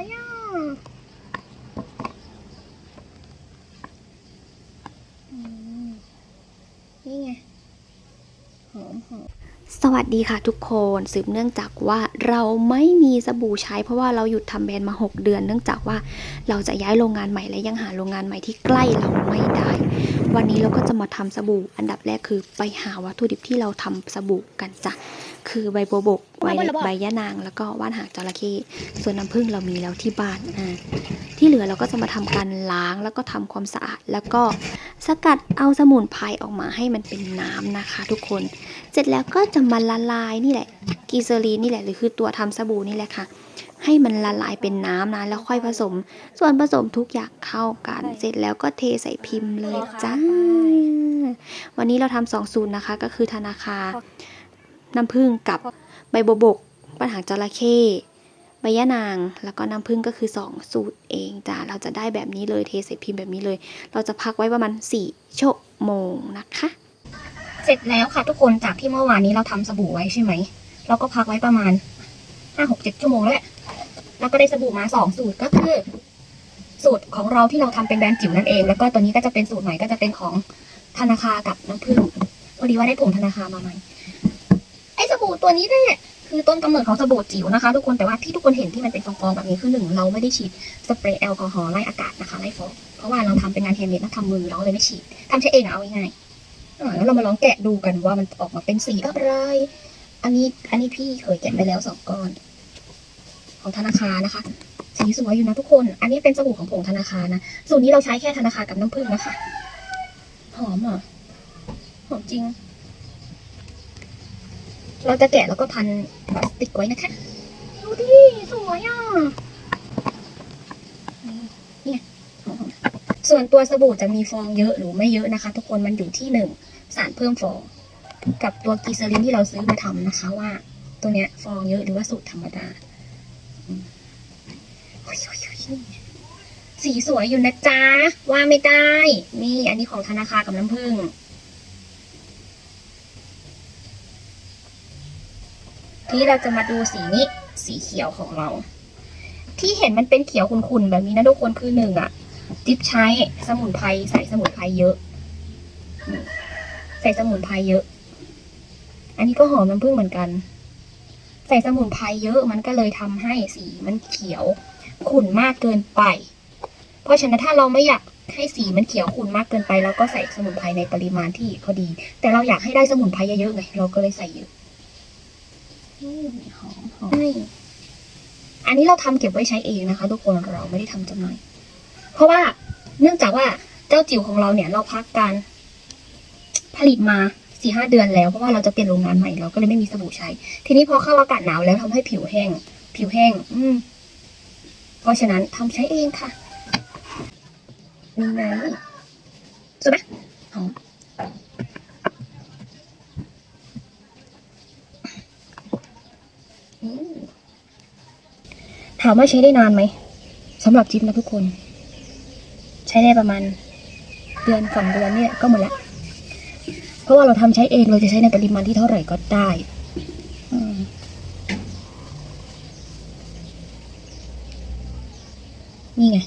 อยอะนี่ไง หอมหอม สวัสดีค่ะทุกคนสืบเนื่องจากว่าเราไม่มีสบู่ใช้ เพราะว่าเราหยุดทำแบรนด์มา 6 เดือน เนื่องจากว่าเราจะย้ายโรงงานใหม่และยังหาโรงงานใหม่ที่ใกล้เราไม่ได้ วันนี้เราก็จะมาทำสบู่ อันดับแรกคือไปหาวัตถุดิบที่เราทำสบู่กันจ้ะคือใบบัวบกใบใบยะนางแล้วก็ว่านหางจระเข้ส่วนน้ำผึ้งเรามีแล้วที่บ้านอ่าที่เหลือเราก็จะมาทำการล้างแล้วก็ทำความสะอาดแล้วก็ สกัดเอาสมุนไพรออกมาให้มันเป็นน้ำนะคะทุกคน เสร็จแล้วก็จะมาละลายนี่แหละกีเซอรีนนี่แหละหรือคือตัวทำสบู่นี่แหละค่ะ ให้มันละลายเป็นน้ำนะแล้วค่อยผสม ส่วนผสมทุกอย่างเข้ากัน เสร็จแล้วก็เทใส่พิมพ์เลยจ้าวันนี้เราทำสองสูตรนะคะ ก็คือธนาคารน้ำผึ้งกับใบบัวบกปัญหางจระเข้ ใบยะนางแล้วก็น้ำผึ้งก็คือ 2 สูตรเองจ้าเราจะได้แบบนี้เลยเทใส่พิมพ์แบบนี้เลย เราจะพักไว้ประมาณ4ชั่วโมงนะคะ เสร็จแล้วค่ะทุกคนจากที่เมื่อวานนี้เราทำสบู่ไว้ใช่ไหมเราก็พักไว้ประมาณห้าหกเจ็ดชั่วโมงแล้วแหละแล้วก็ได้สบู่มาสองสูตรก็คือ สูตรของเราที่เราทำเป็นแบรนด์จิ๋วนั่นเอง แล้วก็ตัวนี้ก็จะเป็นสูตรใหม่ก็จะเป็นของธนาคารกับน้ำผึ้งพอดีว่าได้ผงธนาคารมาใหม่ไอ้สบู่ตัวนี้เนี่ย คือต้นกำเนิดของสบู่จิ๋วนะคะ ทุกคนแต่ว่าที่ทุกคนเห็นที่มันเป็นฟองๆแบบนี้คือหนึ่งเราไม่ได้ฉีดสเปรย์แอลกอฮอล์ไล่อากาศนะคะไล่ฟองเพราะว่าเราทำเป็นงานแฮนเมดนะทำมือเราเลยไม่ฉีดทำใช้เองเอาง่ายๆอ่าแล้วเรามาลองแกะดูกันว่ามันออกมาเป็นสีอะไร อันนี้อันนี้พี่เคยแกะไปแล้วสองก้อน ของธนาคารนะคะสีสวยอยู่นะทุกคน อันนี้เป็นสบู่ของผงธนาคารนะสูตรนี้เราใช้แค่ธนาคารกับน้ำผึ้งนะคะหอมอะหอมจริง เราจะแกะแล้วก็พันพลาสติกไว้นะคะ ดูดิ สวยอะ นี่เนี่ยส่วนตัวสบู่จะมีฟองเยอะหรือไม่เยอะนะคะ ทุกคนมันอยู่ที่หนึ่งสารเพิ่มฟอง กับตัวกีเซอรินที่เราซื้อมาทำนะคะว่า ตัวเนี้ยฟองเยอะหรือว่าสูตรธรรมดาสีสวยอยู่นะจ๊ะว่าไม่ได้ นี่อันนี้ของธนาคารกับน้ำผึ้ง ทีนี้เราจะมาดูสีนี้ สีเขียวของเรา ที่เห็นมันเป็นเขียวขุ่นๆแบบนี้นะทุกคนคือหนึ่งอะจิ๊บใช้สมุนไพรใส่สมุนไพรเยอะ ใส่สมุนไพรเยอะ อันนี้ก็หอมน้ำผึ้งเหมือนกัน ใส่สมุนไพรเยอะมันก็เลยทำให้สีมันเขียวขุ่นมากเกินไป เพราะฉะนั้นถ้าเราไม่อยากให้สีมันเขียวขุ่นมากเกินไปเราก็ใส่สมุนไพรในปริมาณที่พอดี แต่เราอยากให้ได้สมุนไพรเยอะๆไงเราก็เลยใส่เยอะ หอมหอมอันนี้เราทำเก็บไว้ใช้เองนะคะ ทุกคนเราไม่ได้ทำจำหน่าย เพราะว่าเนื่องจากว่าเจ้าจิ๋วของเราเนี่ย เราพักการผลิตมาสี่ห้าเดือนแล้วเพราะว่าเราจะเปลี่ยนโรงงานใหม่เราก็เลยไม่มีสบู่ใช้ ทีนี้พอเข้าอากาศหนาวแล้วทำให้ผิวแห้ง ผิวแห้ง อืมเพราะฉะนั้นทำใช้เองค่ะนี่ไงสวยไหมหอมอืม ถามว่าใช้ได้นานไหมสำหรับจิ๊บนะทุกคน ใช้ได้ประมาณเดือนสองเดือนเนี่ยก็หมดละเพราะว่าเราทำใช้เองเราจะใช้ในปริมาณที่เท่าไหร่ก็ได้นี่ไง